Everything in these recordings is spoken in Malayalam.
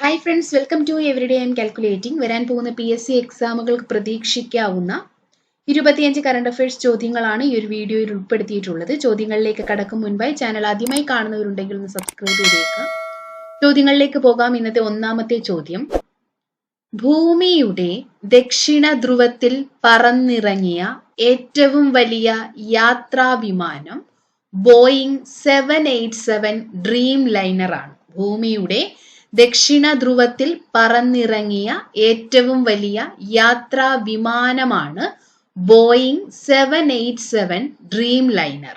Hi friends welcome to every day I'm calculating വരാൻ പോകുന്ന പി എസ് സി എക്സാമുകൾക്ക് പ്രതീക്ഷിക്കാവുന്ന ഇരുപത്തിയഞ്ച് കറണ്ട് അഫയേഴ്സ് ചോദ്യങ്ങളാണ് ഈ ഒരു വീഡിയോയിൽ ഉൾപ്പെടുത്തിയിട്ടുള്ളത്. ചോദ്യങ്ങളിലേക്ക് കടക്കും മുൻപായി ചാനൽ ആദ്യമായി കാണുന്നവരുണ്ടെങ്കിൽ ഒന്ന് സബ്സ്ക്രൈബ് ചെയ്തേക്കാം. ചോദ്യങ്ങളിലേക്ക് പോകാം. ഇന്നത്തെ ഒന്നാമത്തെ ചോദ്യം. ഭൂമിയുടെ ദക്ഷിണ ധ്രുവത്തിൽ പറന്നിറങ്ങിയ ഏറ്റവും വലിയ യാത്രാ വിമാനം ബോയിങ് സെവൻ എയ്റ്റ് സെവൻ ഡ്രീം ലൈനറാണ് ഭൂമിയുടെ ദക്ഷിണ ധ്രുവത്തിൽ പറന്നിറങ്ങിയ ഏറ്റവും വലിയ യാത്രാ വിമാനമാണ് Boeing seven eight seven dreamliner.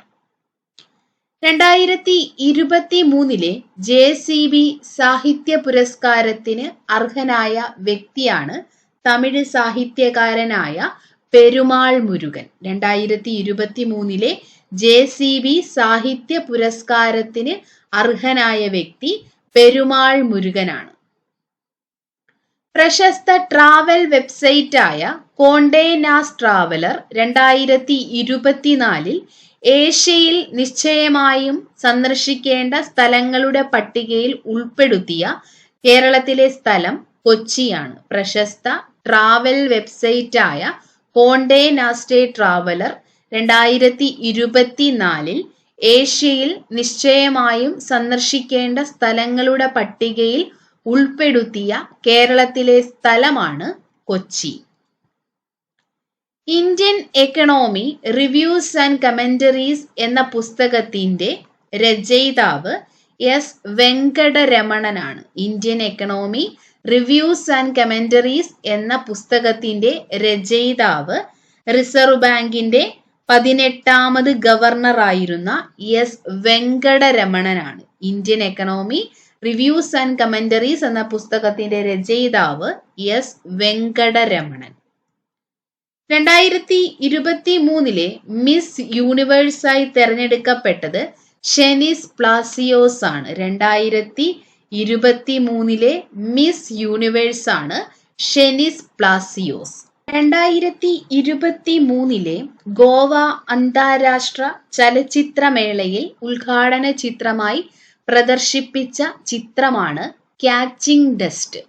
രണ്ടായിരത്തി ഇരുപത്തി മൂന്നിലെ ജെ സി ബി സാഹിത്യ പുരസ്കാരത്തിന് അർഹനായ വ്യക്തിയാണ് തമിഴ് സാഹിത്യകാരനായ പെരുമാൾ മുരുകൻ. രണ്ടായിരത്തി ഇരുപത്തി മൂന്നിലെ ജെ സി ബി സാഹിത്യ പുരസ്കാരത്തിന് അർഹനായ വ്യക്തി പെരുമാൾ മുരുകനാണ്. പ്രശസ്ത ട്രാവൽ വെബ്സൈറ്റായ കോണ്ടേ നാസ് ട്രാവലർ രണ്ടായിരത്തി ഇരുപത്തിനാലിൽ ഏഷ്യയിൽ നിശ്ചയമായും സന്ദർശിക്കേണ്ട സ്ഥലങ്ങളുടെ പട്ടികയിൽ ഉൾപ്പെടുത്തിയ കേരളത്തിലെ സ്ഥലം കൊച്ചിയാണ്. പ്രശസ്ത ട്രാവൽ വെബ്സൈറ്റായ കോണ്ടേ നാസ്റ്റേ ട്രാവലർ രണ്ടായിരത്തി ഇരുപത്തിനാലിൽ ഏഷ്യയിൽ നിശ്ചയമായും സന്ദർശിക്കേണ്ട സ്ഥലങ്ങളുടെ പട്ടികയിൽ ഉൾപ്പെടുത്തിയ കേരളത്തിലെ സ്ഥലമാണ് Kochi. Indian economy reviews and commentaries എന്ന പുസ്തകത്തിന്റെ രചയിതാവ് S. വെങ്കടരമണനാണ്. Indian economy reviews and commentaries എന്ന പുസ്തകത്തിന്റെ രചയിതാവ് റിസർവ് ബാങ്കിന്റെ പതിനെട്ടാമത് ഗവർണറായിരുന്ന S വെങ്കടരമണനാണ്. Indian economy reviews and commentaries എന്ന പുസ്തകത്തിന്റെ രചയിതാവ് എസ് വെങ്കടരമണൻ. രണ്ടായിരത്തി ഇരുപത്തി മൂന്നിലെ മിസ് യൂണിവേഴ്സായി തെരഞ്ഞെടുക്കപ്പെട്ടത് ഷെനിസ് പ്ലാസിയോസ് ആണ്. രണ്ടായിരത്തി ഇരുപത്തി മൂന്നിലെ മിസ് യൂണിവേഴ്സ് ആണ് ഷെനിസ് പ്ലാസിയോസ്. രണ്ടായിരത്തി ഇരുപത്തി മൂന്നിലെ ഗോവ അന്താരാഷ്ട്ര ചലച്ചിത്രമേളയിൽ ഉദ്ഘാടന ചിത്രമായി പ്രദർശിപ്പിച്ച ചിത്രമാണ് ക്യാച്ചിങ് ഡസ്റ്റ്.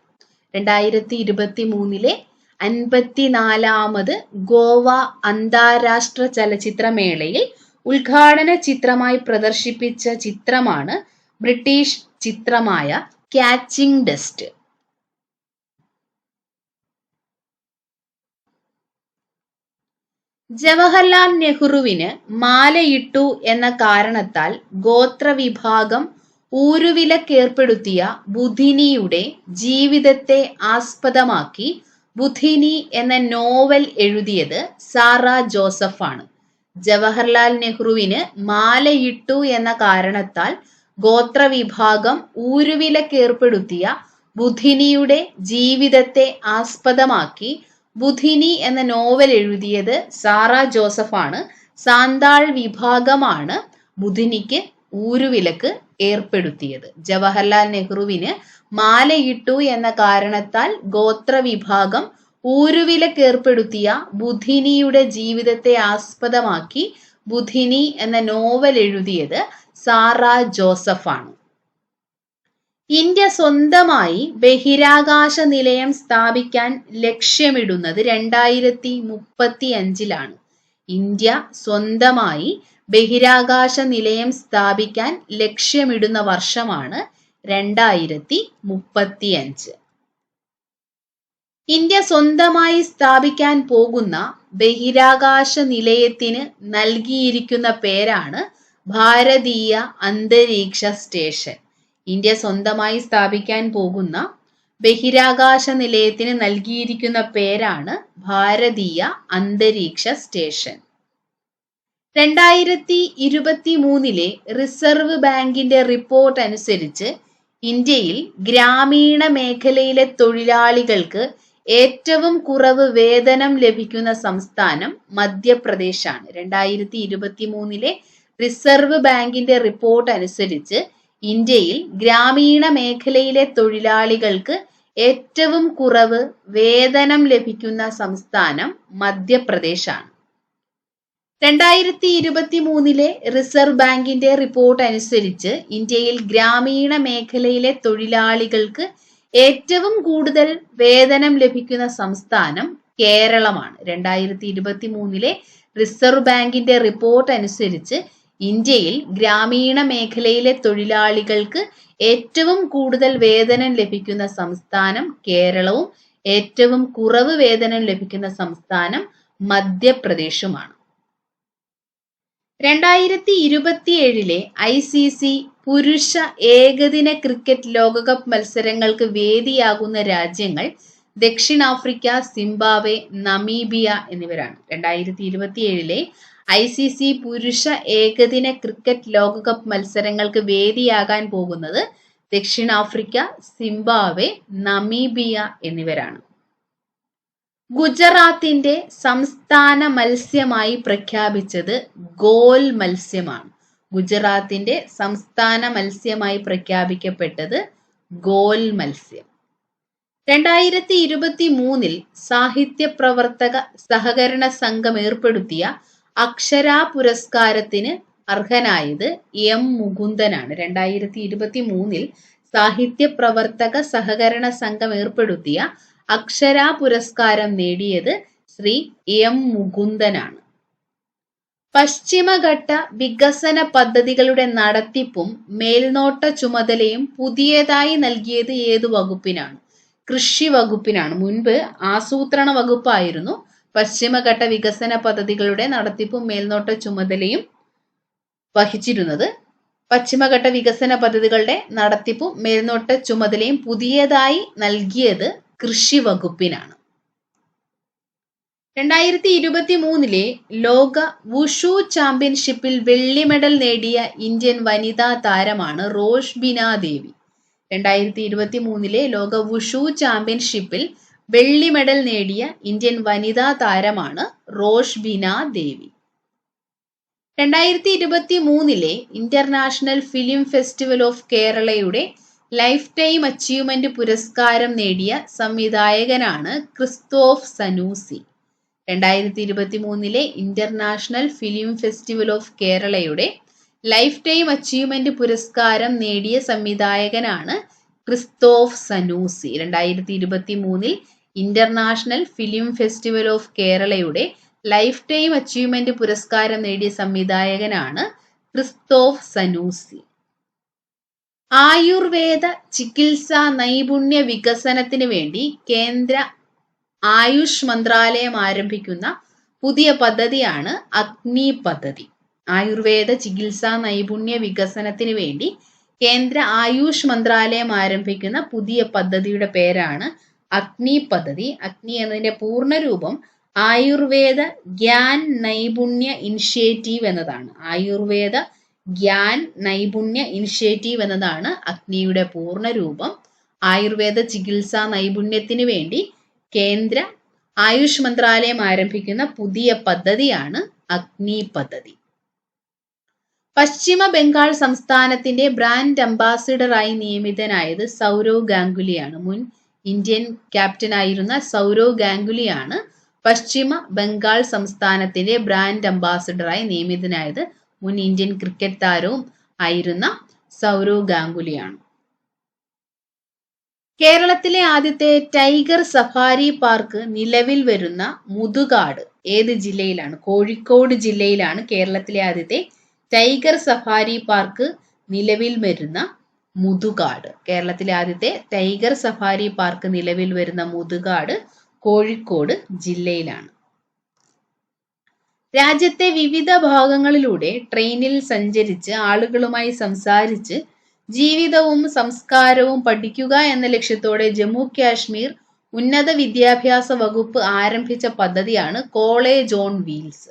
രണ്ടായിരത്തി ഇരുപത്തി മൂന്നിലെ അൻപത്തിനാലാമത് ഗോവ അന്താരാഷ്ട്ര ചലച്ചിത്രമേളയിൽ ഉദ്ഘാടന ചിത്രമായി പ്രദർശിപ്പിച്ച ചിത്രമാണ് ബ്രിട്ടീഷ് ചിത്രമായ ക്യാച്ചിങ് ഡസ്റ്റ്. ജവഹർലാൽ നെഹ്റുവിന് മാലയിട്ടു എന്ന കാരണത്താൽ ഗോത്രവിഭാഗം ഊരുവിലക്കേർപ്പെടുത്തിയ ബുധിനിയുടെ ജീവിതത്തെ ആസ്പദമാക്കി ബുധിനി എന്ന നോവൽ എഴുതിയത് സാറ ജോസഫാണ്. ജവഹർലാൽ നെഹ്റുവിന് മാലയിട്ടു എന്ന കാരണത്താൽ ഗോത്രവിഭാഗം ഊരുവിലക്കേർപ്പെടുത്തിയ ബുധിനിയുടെ ജീവിതത്തെ ആസ്പദമാക്കി ബുധിനി എന്ന നോവൽ എഴുതിയത് സാറ ജോസഫാണ്. സാന്താൾ വിഭാഗമാണ് ബുധിനിക്ക് ഊരുവിലക്ക് ഏർപ്പെടുത്തിയത്. ജവഹർലാൽ നെഹ്റുവിന് മാലയിട്ടു എന്ന കാരണത്താൽ ഗോത്ര വിഭാഗം ഊരുവിലക്ക് ഏർപ്പെടുത്തിയ ബുധിനിയുടെ ജീവിതത്തെ ആസ്പദമാക്കി ബുധിനി എന്ന നോവൽ എഴുതിയത് സാറ ജോസഫാണ്. ഇന്ത്യ സ്വന്തമായി ബഹിരാകാശ നിലയം സ്ഥാപിക്കാൻ ലക്ഷ്യമിടുന്നത് രണ്ടായിരത്തി മുപ്പത്തി അഞ്ചിലാണ് ഇന്ത്യ സ്വന്തമായി ബഹിരാകാശ നിലയം സ്ഥാപിക്കാൻ ലക്ഷ്യമിടുന്ന വർഷമാണ് രണ്ടായിരത്തി മുപ്പത്തി അഞ്ച് ഇന്ത്യ സ്വന്തമായി സ്ഥാപിക്കാൻ പോകുന്ന ബഹിരാകാശ നിലയത്തിന് നൽകിയിരിക്കുന്ന പേരാണ് ഭാരതീയ അന്തരീക്ഷ സ്റ്റേഷൻ. ഇന്ത്യ സ്വന്തമായി സ്ഥാപിക്കാൻ പോകുന്ന ബഹിരാകാശ നിലയത്തിന് നൽകിയിരിക്കുന്ന പേരാണ് ഭാരതീയ അന്തരീക്ഷ സ്റ്റേഷൻ. രണ്ടായിരത്തി ഇരുപത്തി മൂന്നിലെ റിസർവ് ബാങ്കിന്റെ റിപ്പോർട്ട് അനുസരിച്ച് ഇന്ത്യയിൽ ഗ്രാമീണ മേഖലയിലെ തൊഴിലാളികൾക്ക് ഏറ്റവും കുറവ് വേതനം ലഭിക്കുന്ന സംസ്ഥാനം മധ്യപ്രദേശാണ്. രണ്ടായിരത്തി ഇരുപത്തി മൂന്നിലെ റിസർവ് ബാങ്കിന്റെ റിപ്പോർട്ട് അനുസരിച്ച് ഇന്ത്യയിൽ ഗ്രാമീണ മേഖലയിലെ തൊഴിലാളികൾക്ക് ഏറ്റവും കുറവ് വേതനം ലഭിക്കുന്ന സംസ്ഥാനം മധ്യപ്രദേശാണ്. രണ്ടായിരത്തി ഇരുപത്തി മൂന്നിലെ റിസർവ് ബാങ്കിന്റെ റിപ്പോർട്ട് അനുസരിച്ച് ഇന്ത്യയിൽ ഗ്രാമീണ മേഖലയിലെ തൊഴിലാളികൾക്ക് ഏറ്റവും കൂടുതൽ വേതനം ലഭിക്കുന്ന സംസ്ഥാനം കേരളമാണ്. രണ്ടായിരത്തി ഇരുപത്തി മൂന്നിലെ റിസർവ് ബാങ്കിന്റെ റിപ്പോർട്ട് അനുസരിച്ച് ഇന്ത്യയിൽ ഗ്രാമീണ മേഖലയിലെ തൊഴിലാളികൾക്ക് ഏറ്റവും കൂടുതൽ വേതനം ലഭിക്കുന്ന സംസ്ഥാനം കേരളവും ഏറ്റവും കുറവ് വേതനം ലഭിക്കുന്ന സംസ്ഥാനം മധ്യപ്രദേശുമാണ്. രണ്ടായിരത്തി ഇരുപത്തിയേഴിലെ ഐ സി സി പുരുഷ ഏകദിന ക്രിക്കറ്റ് ലോകകപ്പ് മത്സരങ്ങൾക്ക് വേദിയാകുന്ന രാജ്യങ്ങൾ ദക്ഷിണാഫ്രിക്ക സിംബാബ്വെ നമീബിയ എന്നിവരാണ്. രണ്ടായിരത്തി ഇരുപത്തിയേഴിലെ ഐ സി സി പുരുഷ ഏകദിന ക്രിക്കറ്റ് ലോകകപ്പ് മത്സരങ്ങൾക്ക് വേദിയാകാൻ പോകുന്നത് ദക്ഷിണാഫ്രിക്ക സിംബാബ്വെ നമീബിയ എന്നിവരാണ്. ഗുജറാത്തിന്റെ സംസ്ഥാന മത്സ്യമായി പ്രഖ്യാപിച്ചത് ഗോൽ മത്സ്യമാണ്. ഗുജറാത്തിന്റെ സംസ്ഥാന മത്സ്യമായി പ്രഖ്യാപിക്കപ്പെട്ടത് ഗോൽ മത്സ്യം. രണ്ടായിരത്തി ഇരുപത്തി മൂന്നിൽ സാഹിത്യ പ്രവർത്തക സഹകരണ സംഘം ഏർപ്പെടുത്തിയ അക്ഷരാ പുരസ്കാരത്തിന് അർഹനായത് എം മുകുന്ദനാണ്. രണ്ടായിരത്തി ഇരുപത്തി മൂന്നിൽ സാഹിത്യ പ്രവർത്തക സഹകരണ സംഘം ഏർപ്പെടുത്തിയ അക്ഷരാ പുരസ്കാരം നേടിയത് ശ്രീ എം മുകുന്ദനാണ്. പശ്ചിമഘട്ട വികസന പദ്ധതികളുടെ നടത്തിപ്പും മേൽനോട്ട ചുമതലയും പുതിയതായി നൽകിയത് ഏതു വകുപ്പിനാണ്? കൃഷി വകുപ്പിനാണ് മുൻപ് ആസൂത്രണ വകുപ്പായിരുന്നു. പശ്ചിമഘട്ട വികസന പദ്ധതികളുടെ നടത്തിപ്പും മേൽനോട്ട ചുമതലയും വഹിച്ചിരുന്നത്. പശ്ചിമഘട്ട വികസന പദ്ധതികളുടെ നടത്തിപ്പും മേൽനോട്ട ചുമതലയും പുതിയതായി നൽകിയത് കൃഷി വകുപ്പിനാണ് രണ്ടായിരത്തി ഇരുപത്തി മൂന്നിലെ ലോക വുഷു ചാമ്പ്യൻഷിപ്പിൽ വെള്ളി മെഡൽ നേടിയ ഇന്ത്യൻ വനിതാ താരമാണ് റോഷ്ബിന ദേവി രണ്ടായിരത്തി ഇരുപത്തി മൂന്നിലെ ലോക വുഷു ചാമ്പ്യൻഷിപ്പിൽ വെള്ളി മെഡൽ നേടിയ ഇന്ത്യൻ വനിതാ താരമാണ് റോഷ് റോഷ്ബിന ദേവി. രണ്ടായിരത്തി ഇരുപത്തി മൂന്നിലെ ഇന്റർനാഷണൽ ഫിലിം ഫെസ്റ്റിവൽ ഓഫ് കേരളയുടെ ലൈഫ് ടൈം അച്ചീവ്മെന്റ് പുരസ്കാരം നേടിയ സംവിധായകനാണ് ക്രിസ്തോഫ് സനൂസി. രണ്ടായിരത്തി ഇരുപത്തി മൂന്നിലെ ഇന്റർനാഷണൽ ഫിലിം ഫെസ്റ്റിവൽ ഓഫ് കേരളയുടെ ലൈഫ് ടൈം അച്ചീവ്മെന്റ് പുരസ്കാരം നേടിയ സംവിധായകനാണ് ക്രിസ്തോഫ് സനൂസി. രണ്ടായിരത്തി ഇരുപത്തി മൂന്നിൽ ഇന്റർനാഷണൽ ഫിലിം ഫെസ്റ്റിവൽ ഓഫ് കേരളയുടെ ലൈഫ് ടൈം അച്ചീവ്മെന്റ് പുരസ്കാരം നേടിയ സംവിധായകനാണ് ക്രിസ്തോഫ് സനൂസി. ആയുർവേദ ചികിത്സാ നൈപുണ്യ വികസനത്തിന് വേണ്ടി കേന്ദ്ര ആയുഷ് മന്ത്രാലയം ആരംഭിക്കുന്ന പുതിയ പദ്ധതിയാണ് അഗ്നി പദ്ധതി ആയുർവേദ ചികിത്സാ നൈപുണ്യ വികസനത്തിന് വേണ്ടി കേന്ദ്ര ആയുഷ് മന്ത്രാലയം ആരംഭിക്കുന്ന പുതിയ പദ്ധതിയുടെ പേരാണ് അഗ്നി പദ്ധതി. അഗ്നി എന്നതിന്റെ പൂർണരൂപം ആയുർവേദ ഗ്യാൻ നൈപുണ്യ ഇനിഷ്യേറ്റീവ് എന്നതാണ്. ആയുർവേദ ഗ്യാൻ നൈപുണ്യ ഇനിഷ്യേറ്റീവ് എന്നതാണ് അഗ്നിയുടെ പൂർണരൂപം. ആയുർവേദ ചികിത്സാ നൈപുണ്യത്തിന് വേണ്ടി കേന്ദ്ര ആയുഷ് മന്ത്രാലയം ആരംഭിക്കുന്ന പുതിയ പദ്ധതിയാണ് അഗ്നി പദ്ധതി. പശ്ചിമ ബംഗാൾ സംസ്ഥാനത്തിന്റെ ബ്രാൻഡ് അംബാസിഡറായി നിയമിതനായത് സൗരവ് ഗാംഗുലിയാണ്. മുൻ ഇന്ത്യൻ ക്യാപ്റ്റനായിരുന്ന സൗരവ് ഗാംഗുലിയാണ് പശ്ചിമ ബംഗാൾ സംസ്ഥാനത്തിന്റെ ബ്രാൻഡ് അംബാസിഡറായി നിയമിതനായത്. മുൻ ഇന്ത്യൻ ക്രിക്കറ്റ് താരവും ആയിരുന്ന സൗരവ് ഗാംഗുലിയാണ്. കേരളത്തിലെ ആദ്യത്തെ ടൈഗർ സഫാരി പാർക്ക് നിലവിൽ വരുന്ന മുതുകാട് ഏത് ജില്ലയിലാണ്? കോഴിക്കോട് ജില്ലയിലാണ് കേരളത്തിലെ ആദ്യത്തെ ടൈഗർ സഫാരി പാർക്ക് നിലവിൽ വരുന്ന മുതുകാട്. കേരളത്തിലെ ആദ്യത്തെ ടൈഗർ സഫാരി പാർക്ക് നിലവിൽ വരുന്ന മുതുകാട് കോഴിക്കോട് ജില്ലയിലാണ്. രാജ്യത്തെ വിവിധ ഭാഗങ്ങളിലൂടെ ട്രെയിനിൽ സഞ്ചരിച്ച് ആളുകളുമായി സംസാരിച്ച് ജീവിതവും സംസ്കാരവും പഠിക്കുക എന്ന ലക്ഷ്യത്തോടെ ജമ്മു കാശ്മീർ ഉന്നത വിദ്യാഭ്യാസ വകുപ്പ് ആരംഭിച്ച പദ്ധതിയാണ് കോളേജ് ഓൺ വീൽസ്.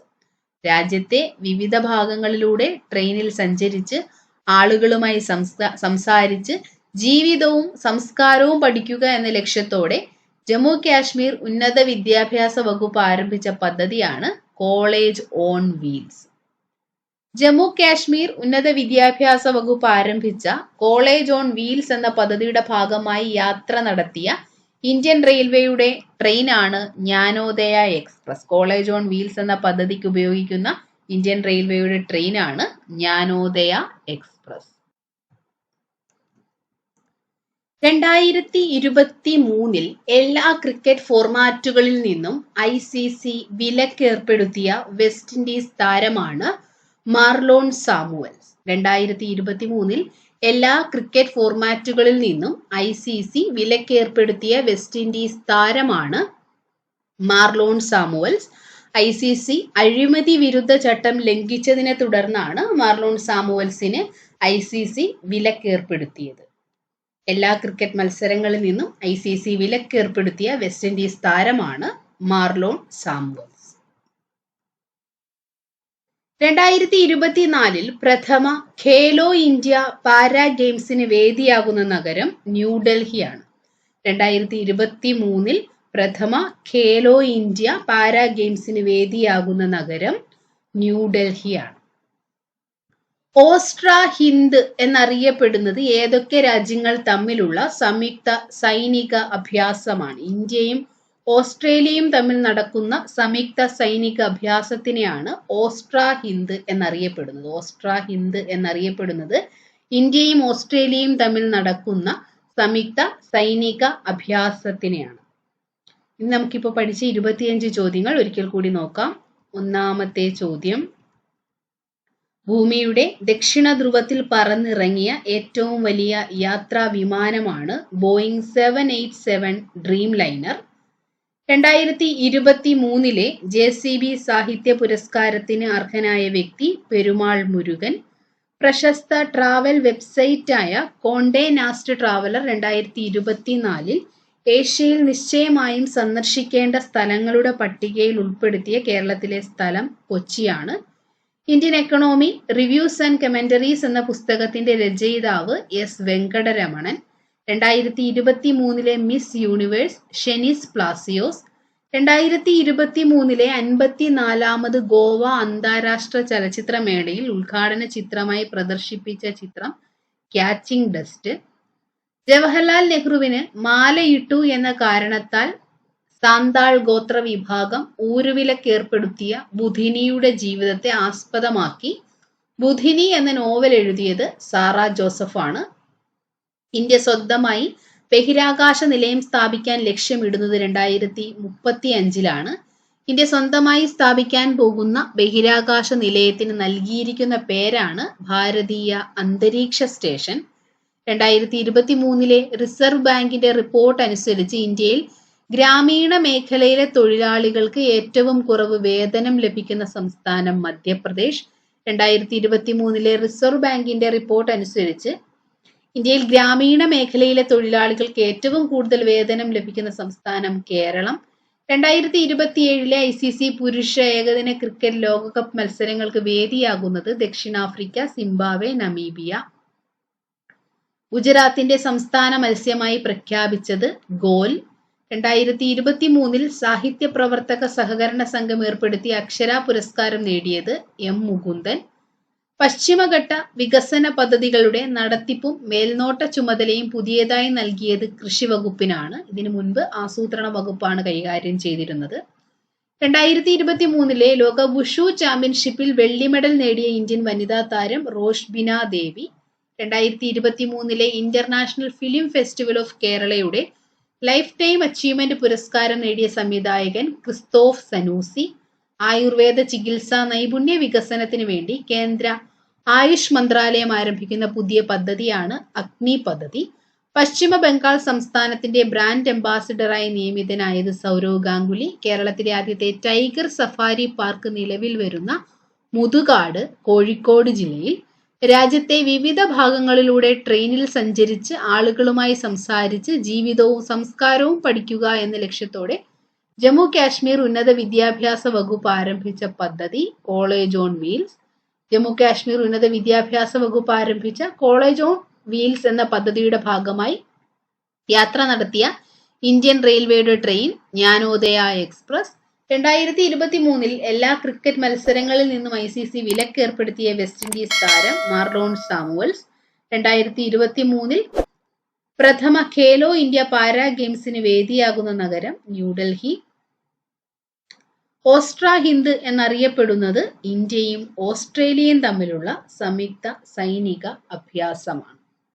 രാജ്യത്തെ വിവിധ ഭാഗങ്ങളിലൂടെ ട്രെയിനിൽ സഞ്ചരിച്ച് ആളുകളുമായി സംസാ സംസാരിച്ച് ജീവിതവും സംസ്കാരവും പഠിക്കുക എന്ന ലക്ഷ്യത്തോടെ ജമ്മു കാശ്മീർ ഉന്നത വിദ്യാഭ്യാസ വകുപ്പ് ആരംഭിച്ച പദ്ധതിയാണ് college on wheels Jammu Kashmir ഉന്നത വിദ്യാഭ്യാസ വകുപ്പ് ആരംഭിച്ച കോളേജ് ഓൺ വീൽസ് എന്ന പദ്ധതിയുടെ ഭാഗമായി യാത്ര നടത്തിയ ഇന്ത്യൻ റെയിൽവേയുടെ ട്രെയിനാണ് Jnanodaya express college on wheels എന്ന പദ്ധതിക്ക് ഉപയോഗിക്കുന്ന ഇന്ത്യൻ റെയിൽവേയുടെ ട്രെയിനാണ് ജ്ഞാനോദയ എക്സ്പ്രസ് രണ്ടായിരത്തി ഇരുപത്തി മൂന്നിൽ എല്ലാ ക്രിക്കറ്റ് ഫോർമാറ്റുകളിൽ നിന്നും ഐ സി സി വിലക്കേർപ്പെടുത്തിയ വെസ്റ്റ് ഇൻഡീസ് താരമാണ് മാർലോൺ സാമുവൽസ് രണ്ടായിരത്തി ഇരുപത്തി മൂന്നിൽ എല്ലാ ക്രിക്കറ്റ് ഫോർമാറ്റുകളിൽ നിന്നും ഐ സി സി വിലക്കേർപ്പെടുത്തിയ വെസ്റ്റ് ഇൻഡീസ് താരമാണ് Marlon Samuels. I C C അഴിമതി വിരുദ്ധ ചട്ടം ലംഘിച്ചതിനെ തുടർന്നാണ് മാർലോൺ സാമുവൽസിന് ഐ സി സി വിലക്കേർപ്പെടുത്തിയത്. എല്ലാ ക്രിക്കറ്റ് മത്സരങ്ങളിൽ നിന്നും ഐ സി സി വിലക്കേർപ്പെടുത്തിയ വെസ്റ്റ് ഇൻഡീസ് താരമാണ് മാർലോൺ സാമുവൽസ് രണ്ടായിരത്തി ഇരുപത്തിനാലിൽ പ്രഥമ ഖേലോ ഇന്ത്യ പാരാ ഗെയിംസിന് വേദിയാകുന്ന നഗരം ന്യൂഡൽഹിയാണ് രണ്ടായിരത്തി ഇരുപത്തി മൂന്നിൽ പ്രഥമ ഖേലോ ഇന്ത്യ പാരാ ഗെയിംസിന് വേദിയാകുന്ന നഗരം ന്യൂഡൽഹിയാണ് ഓസ്ട്ര ഹിന്ദ് എന്നറിയപ്പെടുന്നത് ഏതൊക്കെ രാജ്യങ്ങൾ തമ്മിലുള്ള സംയുക്ത സൈനിക അഭ്യാസമാണ്. ഇന്ത്യയും ഓസ്ട്രേലിയയും തമ്മിൽ നടക്കുന്ന സംയുക്ത സൈനിക അഭ്യാസത്തിനെയാണ് ഓസ്ട്രാ ഹിന്ദ് എന്നറിയപ്പെടുന്നത്. ഓസ്ട്രാ ഹിന്ദ് എന്നറിയപ്പെടുന്നത് ഇന്ത്യയും ഓസ്ട്രേലിയയും തമ്മിൽ നടക്കുന്ന സംയുക്ത സൈനിക അഭ്യാസത്തിനെയാണ്. ഇന്ന് നമുക്കിപ്പോൾ പഠിച്ച ഇരുപത്തിയഞ്ച് ചോദ്യങ്ങൾ ഒരിക്കൽ കൂടി നോക്കാം. ഒന്നാമത്തെ ചോദ്യം. ഭൂമിയുടെ ദക്ഷിണ ധ്രുവത്തിൽ പറന്നിറങ്ങിയ ഏറ്റവും വലിയ യാത്രാ വിമാനമാണ് Boeing seven eight seven dreamliner. രണ്ടായിരത്തി ഇരുപത്തി മൂന്നിലെ ജെ സി ബി സാഹിത്യ പുരസ്കാരത്തിന് അർഹനായ വ്യക്തി പെരുമാൾ മുരുകൻ. പ്രശസ്ത ട്രാവൽ വെബ്സൈറ്റായ കോണ്ടേ നാസ്റ്റ് ട്രാവലർ രണ്ടായിരത്തി ഇരുപത്തിനാലിൽ ഏഷ്യയിൽ നിശ്ചയമായും സന്ദർശിക്കേണ്ട സ്ഥലങ്ങളുടെ പട്ടികയിൽ ഉൾപ്പെടുത്തിയ കേരളത്തിലെ സ്ഥലം കൊച്ചിയാണ്. Indian economy reviews and commentaries എന്ന പുസ്തകത്തിന്റെ രചയിതാവ് എസ് വെങ്കടരമണൻ. രണ്ടായിരത്തി ഇരുപത്തി മൂന്നിലെ മിസ് യൂണിവേഴ്സ് ഷെനിസ് പ്ലാസിയോസ് രണ്ടായിരത്തി ഇരുപത്തി മൂന്നിലെ അൻപത്തിനാലാമത് ഗോവ അന്താരാഷ്ട്ര ചലച്ചിത്രമേളയിൽ ഉദ്ഘാടന ചിത്രമായി പ്രദർശിപ്പിച്ച ചിത്രം ക്യാച്ചിങ് ഡസ്റ്റ്. ജവഹർലാൽ നെഹ്റുവിന് മാലയിട്ടു എന്ന കാരണത്താൽ സാന്താൾ ഗോത്ര വിഭാഗം ഊരുവിലക്കേർപ്പെടുത്തിയ ബുധിനിയുടെ ജീവിതത്തെ ആസ്പദമാക്കി. ബുധിനി എന്ന നോവൽ എഴുതിയത് സാറ ജോസഫാണ്. ഇന്ത്യ സ്വന്തമായി ബഹിരാകാശ നിലയം സ്ഥാപിക്കാൻ ലക്ഷ്യമിടുന്നത് രണ്ടായിരത്തി മുപ്പത്തി അഞ്ചിലാണ് ഇന്ത്യ സ്വന്തമായി സ്ഥാപിക്കാൻ പോകുന്ന ബഹിരാകാശ നിലയത്തിന് നൽകിയിരിക്കുന്ന പേരാണ് ഭാരതീയ അന്തരീക്ഷ സ്റ്റേഷൻ. രണ്ടായിരത്തി ഇരുപത്തി മൂന്നിലെ റിസർവ് ബാങ്കിന്റെ റിപ്പോർട്ട് അനുസരിച്ച് ഇന്ത്യയിൽ ഗ്രാമീണ മേഖലയിലെ തൊഴിലാളികൾക്ക് ഏറ്റവും കുറവ് വേതനം ലഭിക്കുന്ന സംസ്ഥാനം മധ്യപ്രദേശ്. രണ്ടായിരത്തി ഇരുപത്തി മൂന്നിലെ റിസർവ് ബാങ്കിന്റെ റിപ്പോർട്ട് അനുസരിച്ച് ഇന്ത്യയിൽ ഗ്രാമീണ മേഖലയിലെ തൊഴിലാളികൾക്ക് ഏറ്റവും കൂടുതൽ വേതനം ലഭിക്കുന്ന സംസ്ഥാനം കേരളം. രണ്ടായിരത്തി ഇരുപത്തിയേഴിലെ ഐ സി സി പുരുഷ ഏകദിന ക്രിക്കറ്റ് ലോകകപ്പ് മത്സരങ്ങൾക്ക് വേദിയാകുന്നത് ദക്ഷിണാഫ്രിക്ക സിംബാബ്വെ നമീബിയ. ഗുജറാത്തിന്റെ സംസ്ഥാന മത്സ്യമായി പ്രഖ്യാപിച്ചത് ഗോൽ. രണ്ടായിരത്തി ഇരുപത്തി മൂന്നിൽ സാഹിത്യ പ്രവർത്തക സഹകരണ സംഘം ഏർപ്പെടുത്തിയ അക്ഷര പുരസ്കാരം നേടിയത് എം മുകുന്ദൻ. പശ്ചിമഘട്ട വികസന പദ്ധതികളുടെ നടത്തിപ്പും മേൽനോട്ട ചുമതലയും പുതിയതായി നൽകിയത് കൃഷി വകുപ്പിനാണ് ഇതിനു മുൻപ് ആസൂത്രണ വകുപ്പാണ് കൈകാര്യം ചെയ്തിരുന്നത്. രണ്ടായിരത്തി ഇരുപത്തി മൂന്നിലെ ലോക വുഷു ചാമ്പ്യൻഷിപ്പിൽ വെള്ളി മെഡൽ നേടിയ ഇന്ത്യൻ വനിതാ താരം റോഷ്ബിന ദേവി രണ്ടായിരത്തി ഇരുപത്തി മൂന്നിലെ ഇന്റർനാഷണൽ ഫിലിം ഫെസ്റ്റിവൽ ഓഫ് കേരളയുടെ ലൈഫ് ടൈം അച്ചീവ്മെന്റ് പുരസ്കാരം നേടിയ സംവിധായകൻ ക്രിസ്തോഫ് സനൂസി ആയുർവേദ ചികിത്സാ നൈപുണ്യ വികസനത്തിന് വേണ്ടി കേന്ദ്ര ആയുഷ് മന്ത്രാലയം ആരംഭിക്കുന്ന പുതിയ പദ്ധതിയാണ് അഗ്നി പദ്ധതി. പശ്ചിമ ബംഗാൾ സംസ്ഥാനത്തിന്റെ ബ്രാൻഡ് അംബാസിഡറായി നിയമിതനായത് സൗരവ് ഗാംഗുലി. കേരളത്തിലെ ആദ്യത്തെ ടൈഗർ സഫാരി പാർക്ക് നിലവിൽ വരുന്ന മുതുകാട് കോഴിക്കോട് ജില്ലയിൽ. രാജ്യത്തെ വിവിധ ഭാഗങ്ങളിലൂടെ ട്രെയിനിൽ സഞ്ചരിച്ച് ആളുകളുമായി സംസാരിച്ച് ജീവിതവും സംസ്കാരവും പഠിക്കുക എന്ന ലക്ഷ്യത്തോടെ ജമ്മു കാശ്മീർ ഉന്നത വിദ്യാഭ്യാസ വകുപ്പ് ആരംഭിച്ച പദ്ധതി college on wheels Jammu Kashmir ഉന്നത വിദ്യാഭ്യാസ വകുപ്പ് ആരംഭിച്ച കോളേജ് ഓൺ വീൽസ് എന്ന പദ്ധതിയുടെ ഭാഗമായി യാത്ര നടത്തിയ ഇന്ത്യൻ റെയിൽവേയുടെ ട്രെയിൻ ജ്ഞാനോദയ എക്സ്പ്രസ്. രണ്ടായിരത്തി ഇരുപത്തി മൂന്നിൽ എല്ലാ ക്രിക്കറ്റ് മത്സരങ്ങളിൽ നിന്നും ഐ സി സി വിലക്കേർപ്പെടുത്തിയ വെസ്റ്റ് ഇൻഡീസ് താരം മാർലോൺ സാമുവൽസ്. രണ്ടായിരത്തി ഇരുപത്തി മൂന്നിൽ പ്രഥമ ഖേലോ ഇന്ത്യ പാരാ ഗെയിംസിന് വേദിയാകുന്ന നഗരം ന്യൂഡൽഹി. ഓസ്ട്ര ഹിന്ദ് എന്നറിയപ്പെടുന്നത് ഇന്ത്യയും ഓസ്ട്രേലിയയും തമ്മിലുള്ള സംയുക്ത സൈനിക അഭ്യാസമാണ്.